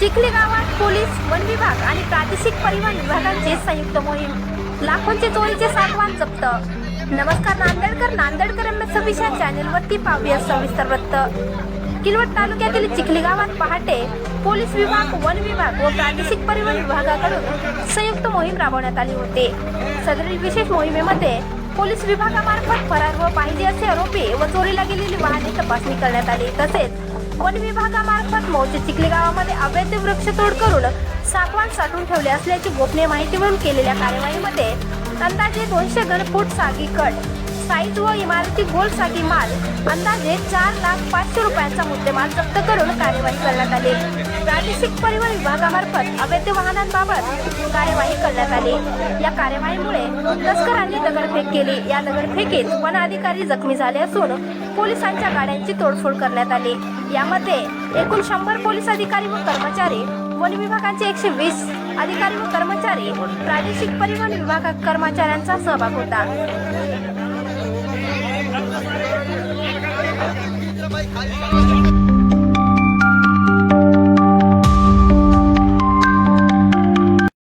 चिखली गावात police one विभाग आणि प्रादेशिक परिवहन विभागांची संयुक्त मोहीम. लाखोंचे चोरीचे सागवान जप्त. नमस्कार नांदेडकर नांदेडकर एम एस सव्वीस या चॅनेलवरती पाहूया सविस्तर वृत्त. किलवट तालुक्यातील चिखली गावात पहाटे पोलीस विभाग वन विभाग व प्रादेशिक परिवहन विभागाकडून संयुक्त मोहीम राबवण्यात आली होती. सदरील विशेष मोहिमेमध्ये पोलीस विभागामार्फत फरार व पाहिजे असे आरोपी व चोरीला गेलेली वाहने तपासणी करण्यात आली. तसेच वन विभागामार्फत मौजे चिखली गावामध्ये अवैध वृक्षतोड करून सागवान साठवून ठेवले असल्याची गोपनीय माहिती मिळून केलेल्या कार्यवाहीमध्ये अंदाजे दोनशे घनफूट सागी कट साईज व इमारती गोल सागी माल अंदाजे चार लाख पाचशे रुपयांचा मुद्देमाल जप्त करून कार्यवाही करण्यात आली. प्रादेशिक परिवहन विभागामार्फत अवैध वाहनांबाबत कार्यवाही करण्यात आली. या कार्यवाहीमुळे तस्करांनी दगडफेक केली. या दगडफेकीत वन अधिकारी जखमी झाले असून पोलिसांच्या गाड्यांची तोडफोड करण्यात आली. यामध्ये एकूण शंभर पोलीस अधिकारी व कर्मचारी वन विभागाचे एकशे वीस अधिकारी व कर्मचारी प्रादेशिक परिवहन विभाग कर्मचाऱ्यांचा सहभाग होता. खाली